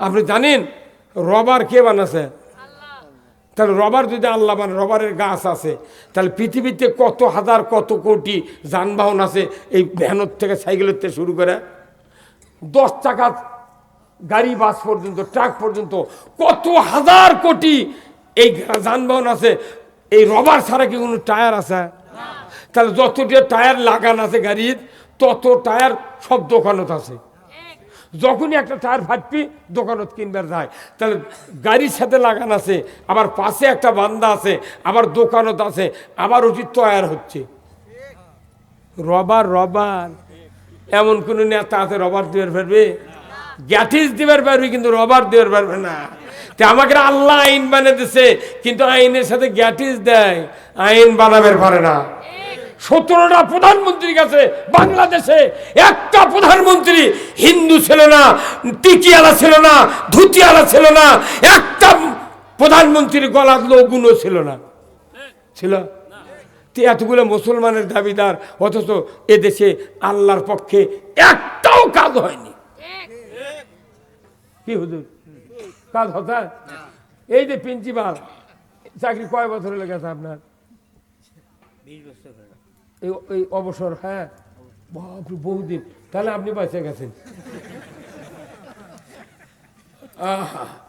আপনি জানেন, রবার কে বানাছে? তাহলে রবার যদি আল্লাহ মানে রবারের গাছ আছে, তাহলে পৃথিবীতে কত হাজার, কত কোটি যানবাহন আছে, এই ভ্যানের থেকে সাইকেলের থেকে শুরু করে দশ চাকা গাড়ি, বাস পর্যন্ত, ট্রাক পর্যন্ত কত হাজার কোটি এই যানবাহন আছে, এই রবার ছাড়া কি কোনো টায়ার আছে? তাহলে যতটা টায়ার লাগান আছে গাড়ির, তত টায়ার সব দোকানত আছে। যখনই একটা টায়ার ফাটবি, দোকানত কিনবার যায়। তাহলে গাড়ির সাথে লাগান আছে, আবার পাশে একটা বান্দা আছে, আবার দোকানত আছে, আবার ওটি তৈয়ার হচ্ছে। Rubber rubber. এমন কোন নেতা আছে, রবার দিবার পারবে? গ্যাটিস দিবার পারবে, কিন্তু রবার দিবার পারবে না। তে আমাকে আল্লাহ আইন বানিয়ে দিছে, কিন্তু আইনের সাথে গ্যাটিস দেয়। আইন বানাবের পারে না। সতেরোটা প্রধানমন্ত্রীর কাছে বাংলাদেশে একটা প্রধানমন্ত্রী হিন্দু ছিল না টিকিয়ালা ছিল না, ধুতিয়ালা ছিল না, একটা প্রধানমন্ত্রীর গলার লগুনও ছিল না। ছিল? এতগুলো মুসলমানের দাবিদার, অথচ এদেশে আল্লাহর পক্ষে একটাও কাজ হয়নি। কি হুজুর? কাজ হতা এই যে প্রিন্সিপাল চাকরি কয় বছর লেগেছে আপনার? এই এই অবসর হ্যাঁ? বাপরে বহুদিন। তাহলে আপনি বেঁচে গেছেন।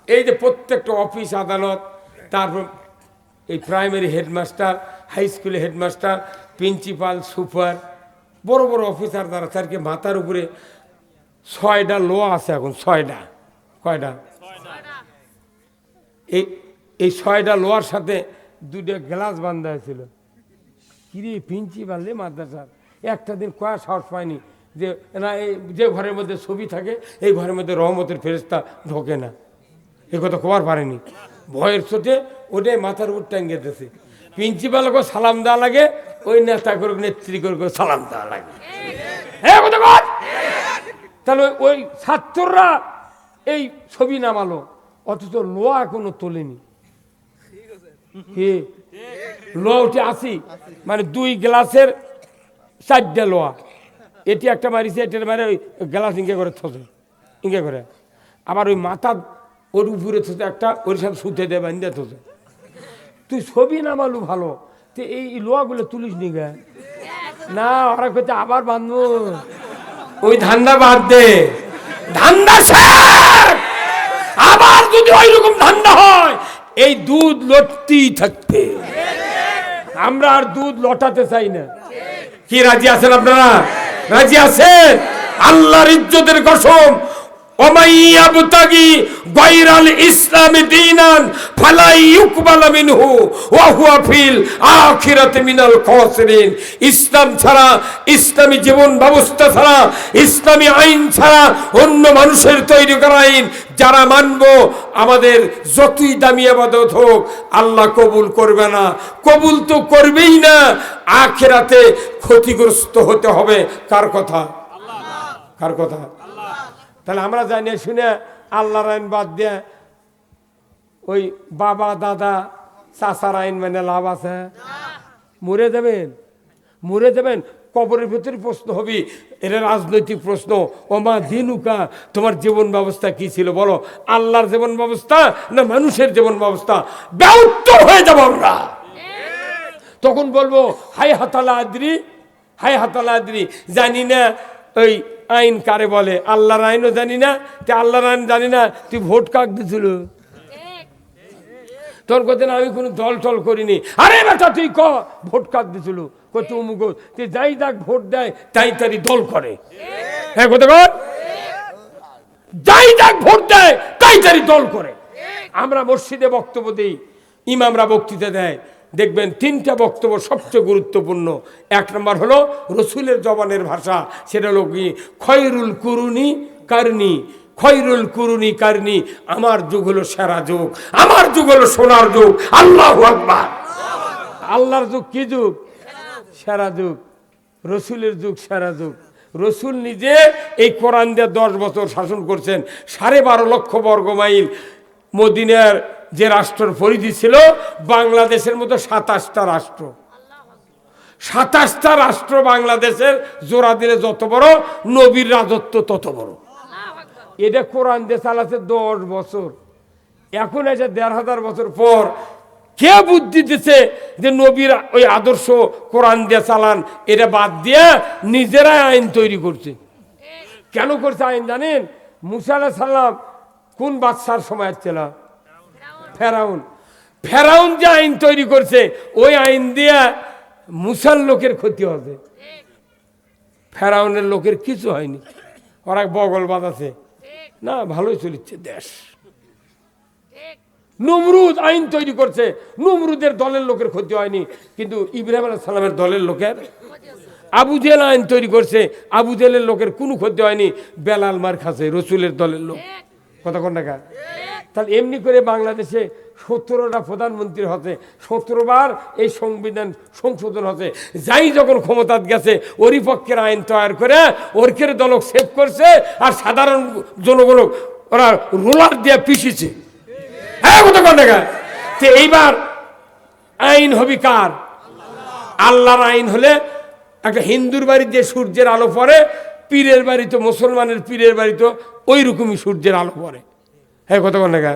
এই যে প্রত্যেকটা অফিস আদালত তারপর এই প্রাইমারি হেডমাস্টার হাই স্কুলের হেডমাস্টার প্রিন্সিপাল সুপার বড় বড় অফিসার দ্বারা তারকে মাথার উপরে ছয়টা লো আছে এখন ছয়টা। কয়টা? এই এই ছয়টা লোয়ার সাথে দুটো গ্লাস বান্ধা হয়েছিল কিরে প্রিন্সিপাল মাদ্রাসার একটা দিন কয়া সাহস পায়নি যে না এই যে ঘরের মধ্যে ছবি থাকে এই ঘরের মধ্যে রহমতের ফেরেস্তা ঢোকে না। এ কথা কবার পারেনি। ভয়ের চোটে ওটাই মাথার উপর টাঙ্গে দিয়েছে প্রিন্সিপালকে সালাম দেওয়া লাগে ওই নেতা করে নেত্রী করে করে সালাম দেওয়া লাগে। হ্যাঁ কথা কর! তাহলে ওই- ওই ছাত্ররা এই ছবি নামালো অথচ লোয়া কোনো তোলেনি। কি? লোয়া উঠে আসি মানে দুই গ্লাসের চারটে লোয়া এটি একটা মারিছে এটার মারে ওই গ্লাস ইঙ্গে করে থসে, ইঙ্গে করে। আবার ওই মাথা ওর উপরে থসে, একটা ওর সাথে সুতে দেবে বান্ধে থসে। তুই ছবি না নামালু ভালো তো এই লোয়াগুলো তুলিস নি গা? না ওরা করতে আবার বাঁধবো। ওই ধান্দা বাদ দে। ধান্দা আবার যদি ওই রকম ধান্দা হয় এই দুধ লটতেই থাকতে। আমরা আর দুধ লটাতে চাই না। কি, রাজি আছেন আপনারা? রাজি আছেন? আল্লাহর ইজ্জতের কসম ইসলামি ছাড়া, ইসলামী জীবন ব্যবস্থা ছাড়া, ইসলামী আইন ছাড়া অন্য মানুষের তৈরি করা আইন যারা মানব, আমাদের যতই দামি আবাদত হোক, আল্লাহ কবুল করবে না। কবুল তো করবেই না, আখেরাতে ক্ষতিগ্রস্ত হতে হবে। কার কথা? কার কথা? তাহলে আমরা জানি, শুনে আল্লাহর আইন বাদ দিয়ে ওই বাবা, দাদা, চাচার আইন মানে লাভ আছে। মরে যাবেন মরে যাবেন, কবরের ভিতরে প্রশ্ন হবি, এটা রাজনৈতিক প্রশ্ন। ওমা দিনুকা, তোমার জীবন ব্যবস্থা কি ছিল বলো? আল্লাহর জীবন ব্যবস্থা না মানুষের জীবন ব্যবস্থা? ব্যর্থ হয়ে যাব আমরা। তখন বলব, হাই হাতালা আদ্রি, হাই হাতালা আদ্রি, জানি না ওই আইন কারে বলে? আল্লাহর আইনও জানি না, তে আল্লাহর আইন জানি না, তুই ভোট কাক দিছিল? তোর কথা আমি কোনো দল টল করিনি। আরে বেটা, তুই ক? ভোট কাক দিছিল? কত অমুক তুই যাই দেখ ভোট দেয়, তাই তারি দল করে। হ্যাঁ কথা কর? যাই দেখ ভোট দেয়, তাই তারি দল করে। আমরা মসজিদে বক্তব্য দিই, ইমামরা বক্তৃতা দেয় দেখবেন তিনটা বক্তব্য সবচেয়ে গুরুত্বপূর্ণ। এক নম্বর হলো রসুলের জবানের ভাষা, সেটা হলো কি? খয়রুল কুরুনি কারনি খয়রুল কুরুনি কারনি, আমার যুগ হলো সেরা যুগ, আমার যুগ হলো সোনার যুগ, আল্লাহ আল্লাহর যুগ কি যুগ? সেরা যুগ, রসুলের যুগ সেরা যুগ। রসুল নিজে এই কোরআন দিয়ে দশ বছর শাসন করছেন, সাড়ে বারো লক্ষ বর্গ মাইল মদিনার যে রাষ্ট্রের পরিধি ছিল, বাংলাদেশের মতো সাতাশটা রাষ্ট্র। সাতাশটা রাষ্ট্র বাংলাদেশের জোড়া দিলে যত বড়, নবীর রাজত্ব তত বড়। এটা কোরআন দিয়ে চালাচ্ছে দশ বছর। এখন এসে দেড় হাজার বছর পর কে বুদ্ধি দিছে যে নবীর ওই আদর্শ কোরআন দিয়ে চালান? এটা বাদ দিয়ে নিজেরাই আইন তৈরি করছে। কেন করছে আইন জানেন? মুসা আলাহ সাল্লাম কোন বাদশার সময় ছিল? ফেরাউন। ফেরাউন যে আইন তৈরি করছে, ওই আইন দিয়ে মুসার লোকের ক্ষতি হবে। ফেরাউনের লোকের কিছু হয়নি। ওরা বগল বাঁধাছে। না, ভালোই চলিচ্ছে দেশ। নমরুদ আইন তৈরি করছে। নমরুদের দলের লোকের ক্ষতি হয়নি, কিন্তু ইব্রাহিম আলাহ সালামের দলের লোকের। আবু জেল আইন তৈরি করছে, আবু জেলের লোকের কোনো ক্ষতি হয়নি। বেলাল মার খাচ্ছে রসুলের দলের লোক। কতক্ষণ টাকা তাহলে এমনি করে বাংলাদেশে সতেরোটা প্রধানমন্ত্রী হতে, সতেরোবার এই সংবিধান সংশোধন হতে, যাই যখন ক্ষমতাত গেছে, ওরই পক্ষের আইন তৈরি করে ওরকের দলক সেভ করছে আর সাধারণ জনগণ ওরা রোলার দিয়ে পিষিছে। হ্যাঁ তো এইবার আইন হবে কার? আল্লাহর আইন হলে একটা হিন্দুর বাড়িতে সূর্যের আলো পড়ে, পীরের বাড়িতে মুসলমানের পীরের বাড়িতে ওই রকমই সূর্যের আলো পড়ে। হ্যাঁ কতক্ষণ টাকা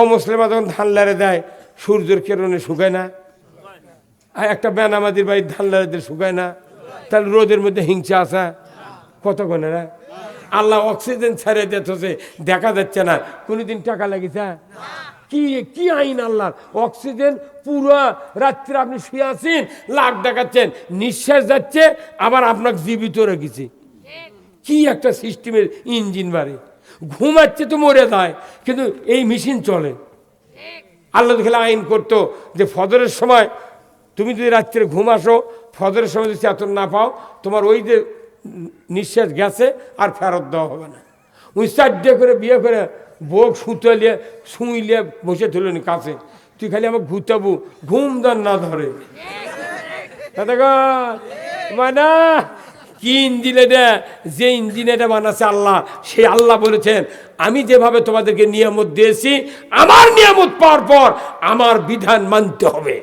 অমুসলিমা যখন ধান লারে দেয়, সূর্যের কেরণে শুকায় না। আর একটা বেনামাদির বাড়ির ধান দিয়ে শুকায় না। তাহলে রোদের মধ্যে হিংসা আসা। কতক্ষণে না আল্লাহ অক্সিজেন ছেড়ে দিতেছে দেখা যাচ্ছে না। কোনোদিন টাকা লাগিছে? কি কি আইন আল্লাহ অক্সিজেন পুরো রাত্রে আপনি শুয়ে আছেন, লাখ দেখাচ্ছেন, নিঃশ্বাস যাচ্ছে, আবার আপনাকে জীবিত রেখেছি। কি একটা সিস্টেমের ইঞ্জিন বাড়ে। ঘুমাচ্ছে তো মরে যায়, কিন্তু এই মেশিন চলে। আল্লাহ খেলে আইন করতো যে ফজরের সময় তুমি যদি রাত্রে ঘুম আসো, ফজরের সময় যদি চেতন না পাও, তোমার ওই যে নিঃশ্বাস গেছে আর ফেরত দেওয়া হবে না। উনি করে বিয়ে করে বউ সুতলিয়ে শুইলিয়ে বসে তুলনি কাছে। তুই খালি আমাকে ঘুরতাবু ঘুম দান না ধরে। মানে কি ইঞ্জিন এটা যে ইঞ্জিন এটা বানাচ্ছে আল্লাহ, সেই আল্লাহ বলেছেন, আমি যেভাবে তোমাদেরকে নিয়ামত দিয়েছি, আমার নিয়ামত পাওয়ার পর আমার বিধান মানতে হবে।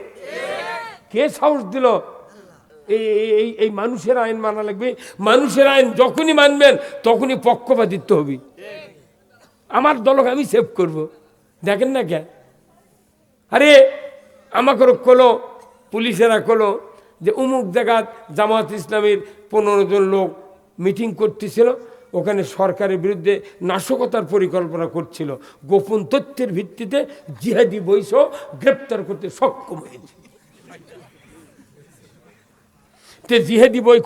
কে সাহস দিল? এই, এই- এই এই মানুষের আইন মানা লাগবে। মানুষের আইন যখনই মানবেন, তখনই পক্ষপাতিত্ব হবে। আমার দলকে আমি সেভ করব। দেখেন না কে? আরে, আমাকে কলো পুলিশেরা কলো যে উমুক জায়গাত জামাত ইসলামের পনেরো জন লোক মিটিং করতেছিল, ওখানে সরকারের বিরুদ্ধে নাশকতার পরিকল্পনা করছিল। গোপন তথ্যের ভিত্তিতে জিহাদি বৈশ গ্রেপ্তার করতে সক্ষম হয়েছে। তে জিহেদি বই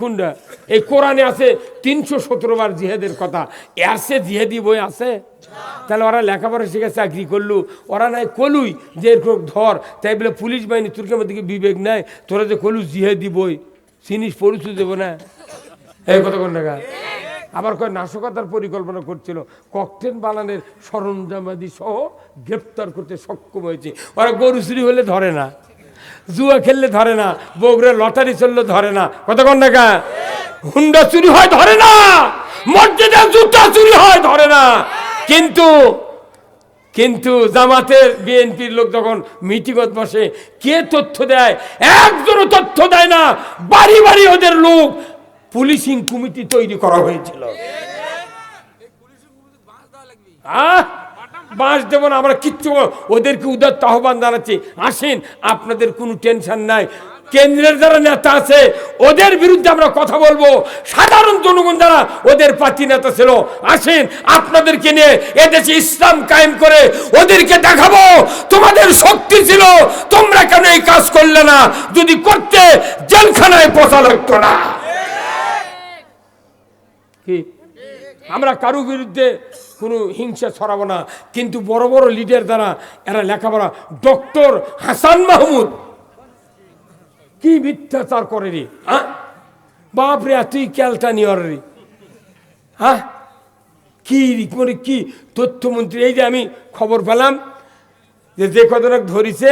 এই কোরআনে আছে তিনশো সতেরো বার জিহেদের কথা। সে জিহেদি বই আছে? তাহলে ওরা লেখাপড়া শিখে চাকরি করলু। ওরা নাই কলুই যে এরকম ধর, তাই বলে পুলিশ বাহিনী তুর্কের মধ্যে বিবেক নেয় তোরা যে কলু জিহেদি বই জিনিস পরিচয় দেবো না। এই কোন টাকা আবার কয় নাশকতার পরিকল্পনা করছিল। ককটেন বানানের সরঞ্জামাদি সহ গ্রেপ্তার করতে সক্ষম হয়েছে। ওরা গরু চুরি হলে ধরে না, জুয়া খেললে ধরে না, বগুড়ে লটারি চললে ধরে না। কতক্ষণ টাকা হুন্ডা চুরি হয় ধরে না, মসজিদে জুতা চুরি হয় ধরে না। কিন্তু কিন্তু জামাতের বিএনপির লোক যখন মিটিংত বসে, কে তথ্য দেয়? একজনও তথ্য দেয় না। বাড়ি বাড়ি ওদের লোক পুলিশিং কমিটি তৈরি করা হয়েছিল। বাঁশ দেবো না, আমরা কিচ্ছু ওদেরকে উদার আহ্বান জানাচ্ছি। আসেন, আপনাদের কোনো টেনশন নাই। কেন্দ্রের যারা নেতা আছে, ওদের বিরুদ্ধে আমরা কথা বলব। সাধারণ জনগণ যারা, ওদের পার্টি নেতা ছিল, আসেন, আপনাদেরকে নিয়ে এদেশে ইসলাম কায়েম করে ওদেরকে দেখাবো। তোমাদের শক্তি ছিল, তোমরা কেন এই কাজ করলে না? যদি করতে, জেলখানায় পচা লাগতো না। কি? আমরা কারও বিরুদ্ধে কোনো হিংসা ছড়াবো না। কিন্তু বড় বড় লিডার দ্বারা এরা লেখাপড়া। ডক্টর হাসান মাহমুদ। কি মিথ্যাচার করে রে হ্যাঁ বাপ রে তুই ক্যালটা নিয়র রে। হ্যাঁ কি মানে কি তথ্যমন্ত্রী? এই যে আমি খবর পেলাম যে যে কতটা ধরিছে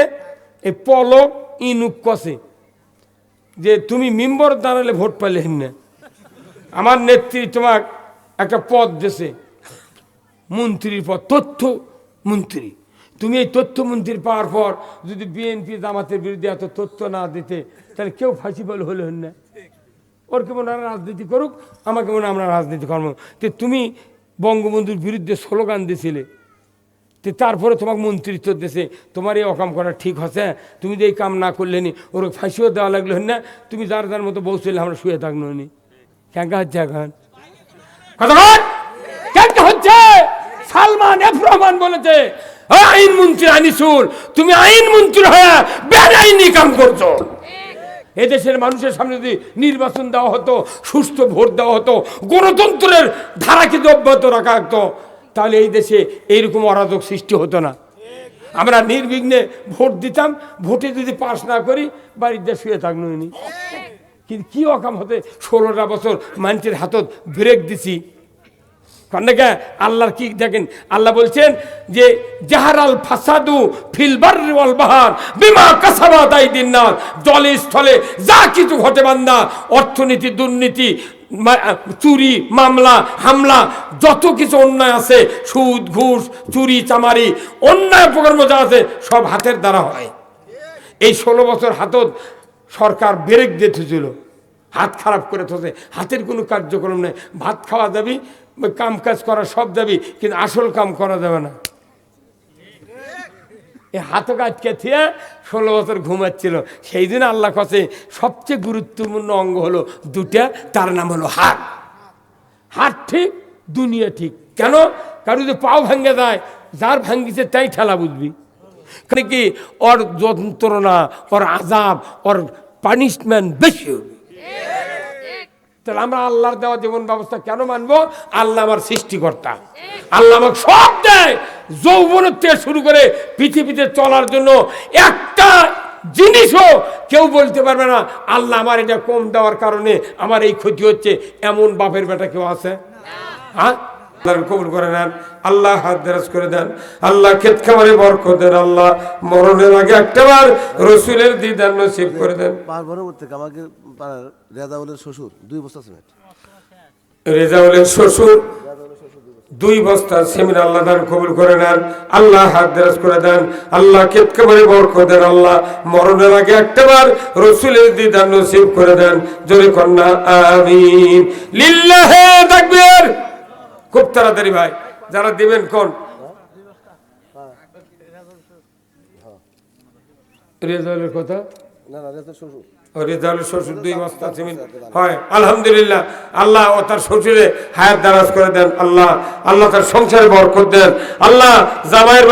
এই পলক ইনুক কষে যে তুমি মেম্বর দাঁড়ালে ভোট পাইলে না। আমার নেত্রী তোমার একটা পদ দেশে মন্ত্রীর পদ, তথ্য মন্ত্রী। তুমি এই তথ্য মন্ত্রী পাওয়ার পর যদি বিএনপি জামাতের বিরুদ্ধে এত তথ্য না দিতে, তাহলে কেউ ফাঁসি বলে হলে হন না। ওর কেমন আর রাজনীতি করুক আমাকে মনে আমরা রাজনীতি কর্ম তো তুমি বঙ্গবন্ধুর বিরুদ্ধে স্লোগান দিছিলে। তো তারপরে তোমাকে মন্ত্রিত্ব দিয়েছে তোমার এই অকাম করা ঠিক হচ্ছে? তুমি যে এই কাম না করলে নি, ওর ফাঁসিও দেওয়া লাগল না। তুমি যার যার মতো বসছিলে আমরা শুয়ে থাকল নি। কেঙ্কা হচ্ছে এখন? বল! কেঙ্কা হচ্ছে? সালমান এফ রহমান বলেছে "ও আইন মন্ত্রী আনিসুল তুমি আইন মন্ত্রী হয়ে বেআইনি কাম করছ। এদেশের মানুষের সামনে যদি নির্বাচন দেওয়া হতো সুস্থ ভোট দেওয়া হতো, গণতন্ত্রের ধারাকে অব্যাহত রাখা হতো, তাহলে এই দেশে এইরকম অরাজক সৃষ্টি হতো না। আমরা নির্বিঘ্নে ভোট দিতাম, ভোটে যদি পাশ না করি বাড়িতে শুয়ে থাকল কিন্তু কি অকাম হতে ষোলোটা বছর মানুষের হাতত ব্রেক দিছি। কন্যাকা আল্লাহর কি দেখেন? আল্লাহ বলছেন যে, জাহারাল ফাসাদু ফিলবার বিমা কাসাবা দাই দিন জলে, স্থলে যা কিছু ঘটে বান্দা অর্থনীতি, দুর্নীতি চুরি, মামলা, হামলা, যত কিছু অন্যায় আছে, সুদ, ঘুষ, চুরি, চামারি, অন্যায় প্রকর্ম যা আছে, সব হাতের দ্বারা হয়। এই ষোলো বছর হাতত সরকার ব্রেক দিতেছিল হাত খারাপ করে থাকে হাতের কোনো কার্যক্রম নেই। ভাত খাওয়া যাবি, কাম কাজ করা সব যাবি, কিন্তু আসল কাম করা যাবে না। এই হাতক আটকে ষোলো বছর ঘুমাচ্ছিল। সেই দিন আল্লাহ কাছে সবচেয়ে গুরুত্বপূর্ণ অঙ্গ হলো দুটা, তার নাম হলো হাত। হাত ঠিক, দুনিয়া ঠিক। কেন? কারও যদি পাও ভাঙ্গে যায়, যার ভাঙ্গিছে তাই ঠেলা বুঝবি। কি? ওর যন্ত্রণা, ওর আজাব ওর পানিশমেন্ট বেশি হবে। তাহলে আমরা আল্লাহর দেওয়া জীবন ব্যবস্থা কেন মানবো? আল্লাহ আমার সৃষ্টিকর্তা। আল্লাহ আমাকে সব দেয়। যৌবনের থেকে শুরু করে পৃথিবীতে চলার জন্য একটা জিনিসও কেউ বলতে পারবে না, আল্লাহ আমার এটা কম দেওয়ার কারণে আমার এই ক্ষতি হচ্ছে। এমন বাপের বেটা কেউ আছে? হ্যাঁ? আল্লাহর কবুল করে নেন আল্লাহ হাত দেরাজ করে দেন আল্লাহ ক্ষেত খামারে বরকত দেন আল্লাহ মরণের আগে একটাবার রসুলের দিদার নসিব করে দেন। আমাকে রেজাউলের শ্বশুর দুই বস্তা সিমেন্ট। রেজাউলের শ্বশুর দুই বস্তা সেমিন আল্লাহ দান কবুল করে নেন আল্লাহ হাত দেরাজ করে দেন আল্লাহ কেতকেবারে বরক দেন আল্লাহ মরণের আগে একটাবার রসুলের দিদার নসিব করে দেন। জোরে কন্যা আমিন। লিল্লাহে তাকবীর। খুব তাড়াতাড়ি ভাই যারা দিবেন কোন? রেজাউলের কথা? না না রেজাউলের শ্বশুর। আলহামদুলিল্লাহ, আল্লাহ ও তার শ্বশুরে আল্লাহ আল্লাহ তার সংসারে আল্লাহ জামাইয়ের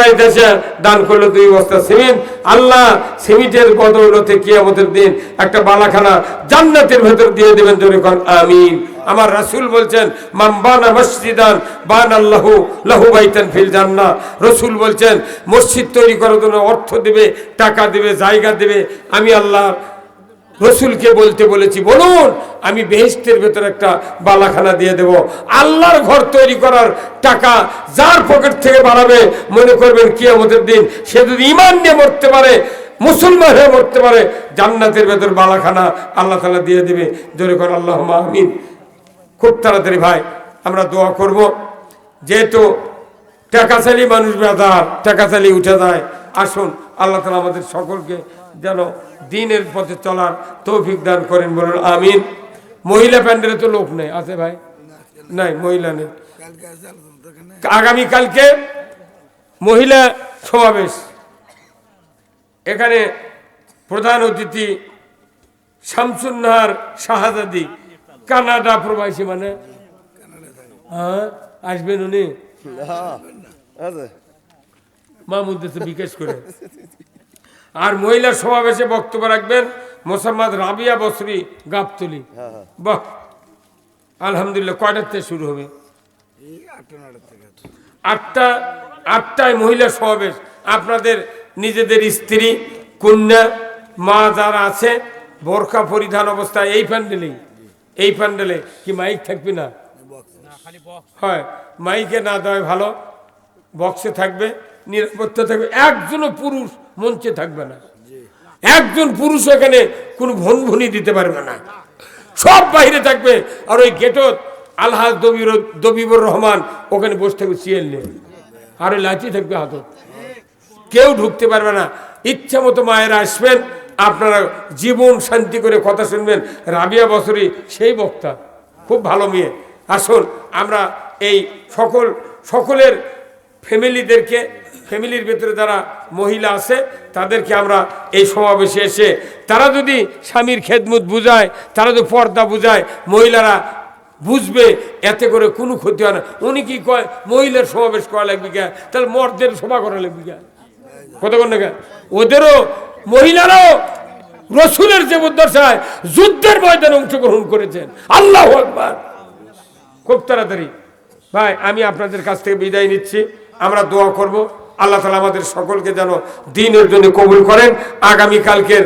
দান দুই বস্তা আল্লাহ দিন একটা বালাখানা জান্নাতের ভেতর দিয়ে দেবেন, জোরে কর আমিন। আমার রাসূল বলছেন মাম্বানা মসজিদান, বান আল্লাহু লাহু বাইতান ফিল জান্নাহ। রসুল বলছেন, মসজিদ তৈরি করার জন্য অর্থ দেবে, টাকা দেবে, জায়গা দেবে। আমি আল্লাহ রসুলকে বলতে বলেছি, বলুন, আমি বেহেস্তের ভেতর একটা বালাখানা দিয়ে দেব। আল্লাহর ঘর তৈরি করার টাকা যার পকেট থেকে বাড়াবে, মনে করবেন কি আমাদের দিন সে যদি ইমান নিয়ে মরতে পারে, মুসলমান হয়ে মরতে পারে, জান্নাতের ভেতর বালাখানা আল্লাহ তালা দিয়ে দেবে। জোরে কর আল্লাহ মাহমিন খুব তাড়াতাড়ি ভাই, আমরা দোয়া করব। যেহেতু টাকাশালী মানুষ বেদার টাকাশালী উঠে যায়, আসুন, আল্লাহ তালা আমাদের সকলকে যেন দিনের পথে চলার তৌফিক দান করেন বলুন আমিন। মহিলা প্যান্ডেলে তো লোক নেই আছে ভাই? নাই মহিলা নেই। আগামীকালকে মহিলা সমাবেশ। এখানে প্রধান অতিথি শামসুন্নাহার শাহাদাদি কানাডা প্রবাসী মানে? হ্যাঁ আসবেন উনি? মাহমুদ বিকাশ করে। আর মহিলা সমাবেশে বক্তব্য রাখবেন মোসাম্মদ রাবিয়া বসরি গাবতলি। বাহ আলহামদুলিল্লাহ কয়টার থেকে শুরু হবে? আটটা আটটায় মহিলা সমাবেশ। আপনাদের নিজেদের স্ত্রী কন্যা মা যারা আছে বোরখা পরিধান অবস্থায় এই প্যান্ডেলেই এই প্যান্ডেলে কি মাইক থাকবে না? হয় মাইকে না দেওয়াই ভালো। বক্সে থাকবে নিরাপত্তা থাকবে। একজনও পুরুষ মঞ্চে থাকবে না। একজন পুরুষ এখানে কোনো ভনভনি দিতে পারবে না। সব বাইরে থাকবে। আর ওই গেটত আলহাজ দবির, দবিবুর রহমান ওখানে বসে থাকবে সিএল নিয়ে। আর ওই লাঠি থাকবে হাতত। কেউ ঢুকতে পারবে না। ইচ্ছা মতো মায়েরা আসবেন। আপনারা জীবন শান্তি করে কথা শুনবেন। রাবিয়া বছরই সেই বক্তা। খুব ভালো মেয়ে। আসুন, আমরা এই সকল, সকলের ফ্যামিলিদেরকে ফ্যামিলির ভেতরে যারা মহিলা আছে, তাদেরকে আমরা এই সমাবেশে এসে, তারা যদি স্বামীর খেদমত বুঝায়, তারা যদি পর্দা বুঝায়, মহিলারা বুঝবে, এতে করে কোনো ক্ষতি হয় না। উনি কি কয়, মহিলার সমাবেশ করা লাগবে কে? তাহলে মর্দের সভা করা লাগবে কে? কতক্ষণ না? ওদেরও, মহিলারাও রসুলের যে দশায় যুদ্ধের ময়দানে অংশগ্রহণ করেছেন। আল্লাহ আকবার। খুব তাড়াতাড়ি। ভাই, আমি আপনাদের কাছ থেকে বিদায় নিচ্ছি। আমরা দোয়া করব। আল্লাহ তালা আমাদের সকলকে যেন দিনের জন্য কবুল করেন আগামীকালকের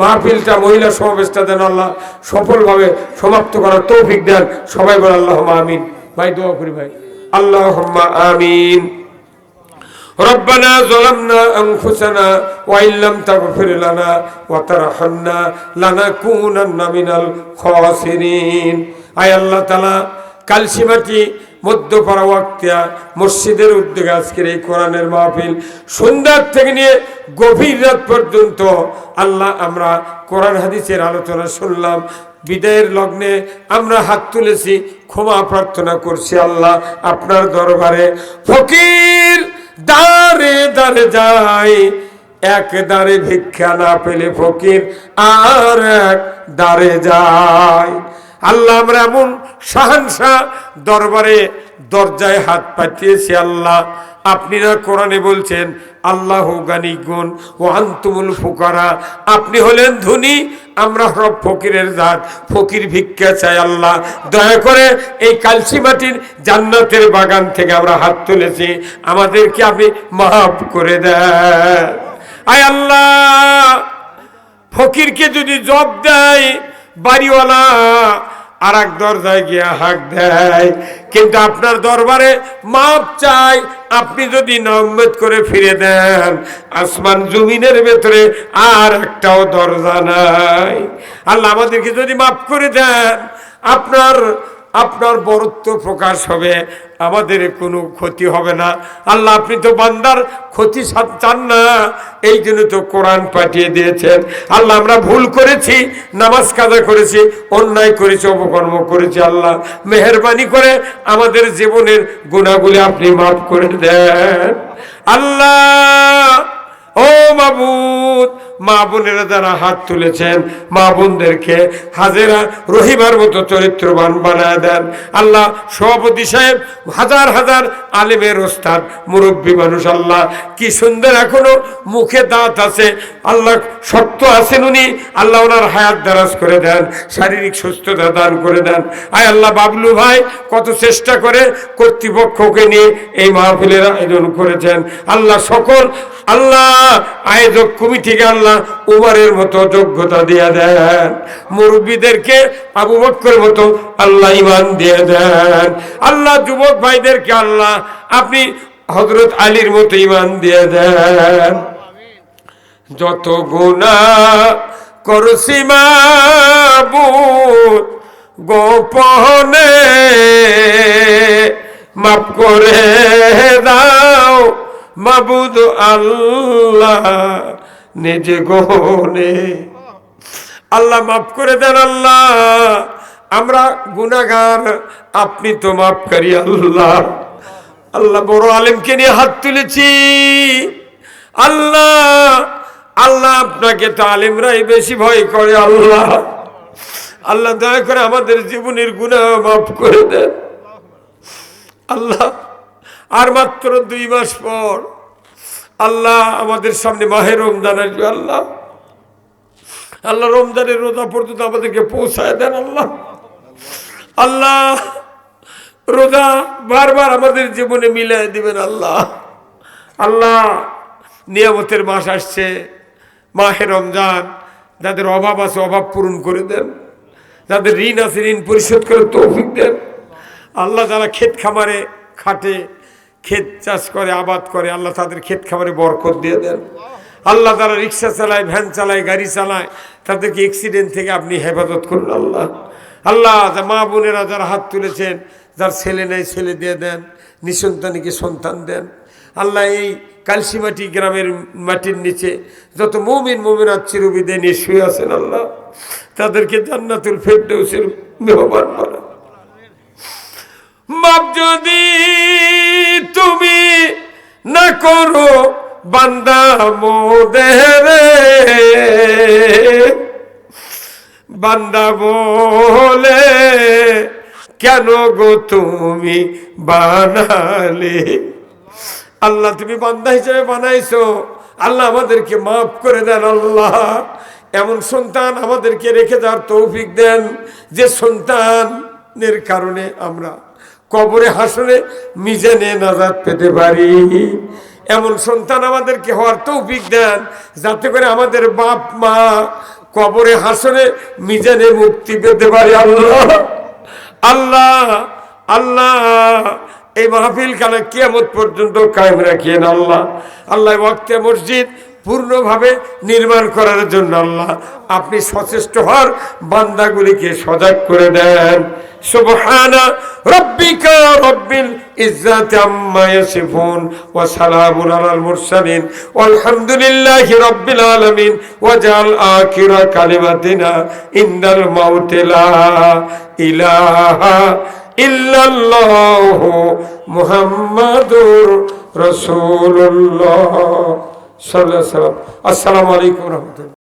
মাহফিলটা মহিলা সমাবেশটা যেন আল্লাহ সফলভাবে সমাপ্ত করার তৌফিক দেন সবাই বলে আল্লাহ আমিন ভাই দোয়া করি ভাই আল্লাহ আমিন ربنا ظلمنا أنفسنا وإن لم تغفر لنا وترحمنا لنكونن من الخاسرين আয় আল্লাহ তালা কালসিমাটি মধ্যপাড়া ওয়াক্তিয়া, মসজিদের উদ্যোগে আজকের এই কোরআনের মাহফিল সন্ধ্যার থেকে নিয়ে গভীর রাত পর্যন্ত আল্লাহ আমরা কোরআন হাদিসের আলোচনা শুনলাম, বিদায়ের লগ্নে আমরা হাত তুলেছি, ক্ষমা প্রার্থনা করছি আল্লাহ আপনার দরবারে। ফকির দাঁড়ে দারে যায় এক দাঁড়ে ভিক্ষা না পেলে ফকির আর এক দাঁড়ে যায় আল্লাহ আমরা এমন শাহানশাহ দরবারে দরজায় হাত পাঠিয়েছি আল্লাহ। আপনারা কোরআনে বলছেন, আল্লাহ গানি গুণ ও আন্তুমুল ফুকারা। আপনি হলেন ধনী, আমরা সব ফকিরের জাত। ফকির ভিক্ষা চাই আল্লাহ। দয়া করে এই কালসি মাটির জান্নাতের বাগান থেকে আমরা হাত তুলেছি। আমাদেরকে আপনি মাফ করে দেন। আয় আল্লাহ! ফকিরকে যদি জব দেয়, বাড়িওয়ালা আর এক দরজায় গিয়া হাক দেয়। কিন্তু আপনার দরবারে মাপ চাই, আপনি যদি নম্বত করে ফিরে দেন, আসমান জমিনের ভেতরে আর একটাও দরজা নাই। আল্লাহ আমাদেরকে যদি মাফ করে দেন, আপনার আপনার বরত্ব প্রকাশ হবে, আমাদের কোনো ক্ষতি হবে না। আল্লাহ, আপনি তো বান্দার ক্ষতি চান না। এই জন্য তো কোরআন পাঠিয়ে দিয়েছেন। আল্লাহ, আমরা ভুল করেছি, নামাজ কাজা করেছি, অন্যায় করেছি, অপকর্ম করেছি, আল্লাহ। মেহরবানি করে আমাদের জীবনের গুণাগুলি আপনি মাফ করে দেন। আল্লাহ, ও মাবুদ মা বোনেরা যারা হাত তুলেছেন, মা বোনদেরকে হাজেরা রহিমার মতো চরিত্রবান বানায় দেন। আল্লাহ সভাপতি সাহেব, হাজার হাজার আলেমের ওস্তাদ, মুরব্বী মানুষ, আল্লাহ কি সুন্দর এখনও মুখে দাঁত আছে। আল্লাহ শক্ত আছেন উনি, আল্লাহ ওনার হায়াত দারাজ করে দেন, শারীরিক সুস্থতা দান করে দেন। আয় আল্লাহ বাবলু ভাই, কত চেষ্টা করে কর্তৃপক্ষকে নিয়ে এই মাহফিলের আয়োজন করেছেন। আল্লাহ সকল, আল্লাহ আয়োজক কমিটিকে আল্লাহ উমারের মতো যোগ্যতা দিয়ে দেন। মুরব্বীদেরকে আবু বক্কর মতো আল্লাহ ইমান দিয়ে দেন। আল্লাহ যুবক ভাইদেরকে আল্লাহ আপনি হজরত আলীর মতো ইমান দিয়ে দেন। যত গুণা করছি মাবুদ গোপনে মাফ করে দাও মাবুদ আল্লাহ। নিজে গোনে আল্লাহ মাফ করে দেন আল্লাহ। আমরা গুনাগার আপনি তো মাফ করি আল্লাহ। আল্লাহ বড় আলেমকে নিয়ে হাত তুলেছি। আল্লাহ আল্লাহ আপনাকে তো আলেমরাই বেশি ভয় করে আল্লাহ। আল্লাহ দয়া করে আমাদের জীবনের গুণা মাফ করে দেন। আল্লাহ, আর মাত্র দুই মাস পর আল্লাহ আমাদের সামনে মাহে রমজান আসবে, আল্লাহ। আল্লাহ রমজানের রোজা পর্যন্ত আমাদেরকে পৌঁছায় দেন, আল্লাহ। আল্লাহ, রোজা বারবার আমাদের জীবনে মিলাই দিবেন, আল্লাহ। আল্লাহ, নিয়ামতের মাস আসছে, মাহে রমজান। যাদের অভাব আছে, অভাব পূরণ করে দেন। যাদের ঋণ আছে, ঋণ পরিশোধ করে তৌফিক দেন। আল্লাহ যারা ক্ষেত খামারে খাটে ক্ষেত চাষ করে, আবাদ করে, আল্লাহ তাদের ক্ষেত খামারে বরকত দিয়ে দেন। আল্লাহ তারা রিক্সা চালায়, ভ্যান চালায়, গাড়ি চালায়। তাদেরকে অ্যাক্সিডেন্ট থেকে আপনি হেফাজত করুন আল্লাহ। আল্লাহ মা বোনেরা যারা হাত তুলেছেন, যার ছেলে নেই, ছেলে দিয়ে দেন, নিঃসন্তানীকে সন্তান দেন। আল্লাহ এই কালসিমাটি গ্রামের মাটির নিচে যত মৌমিন মৌমিন চিরবিদে নিয়ে শুয়ে আছেন আল্লাহ। তাদেরকে জান্নাতুল ফেরদৌসের মেহমান বানান। বাপ যদি তুমি না করো, বান্দা মোদেরে। বান্দা বলে, কেন গো তুমি বানালে? আল্লাহ, তুমি বান্দা হিসেবে বানাইছো। আল্লাহ আমাদেরকে মাফ করে দেন আল্লাহ। এমন সন্তান আমাদেরকে রেখে যাওয়ার তৌফিক দেন, যে সন্তানের কারণে আমরা কবরে হাসনে মিজানে নাজাদ পেতে পারি। এমন সন্তান আমাদেরকে হওয়ার তৌফিক দেন, যাতে করে আমাদের বাপ মা কবরে হাসনে মিজানে মুক্তি পেতে পারি। আল্লাহ আল্লাহ আল্লাহ, এই মাহফিল খানা কিয়ামত পর্যন্ত কায়েম রাখিয়েন আল্লাহ। আল্লাহ ওয়াক্তে মসজিদ পূর্ণভাবে নির্মাণ করার জন্য আল্লাহ আপনি সচেষ্ট হওয়ার বান্দাগুলিকে সজাগ করে দেন। সুবহানা রব্বিকা রব্বিল ইজ্জাতি আম্মা ইয়াসিফুন ওয়া সালামুন আলাল মুরসালিন। ওয়ালহামদুলিল্লাহি রব্বিল আলামিন। ওয়াজআল আখিরা কালিমাতিনা ইন্দাল মাউতি লা ইলাহা ওয়া সাল্লাম। আসসালামু আলাইকুম রাহমাতুল্লাহ।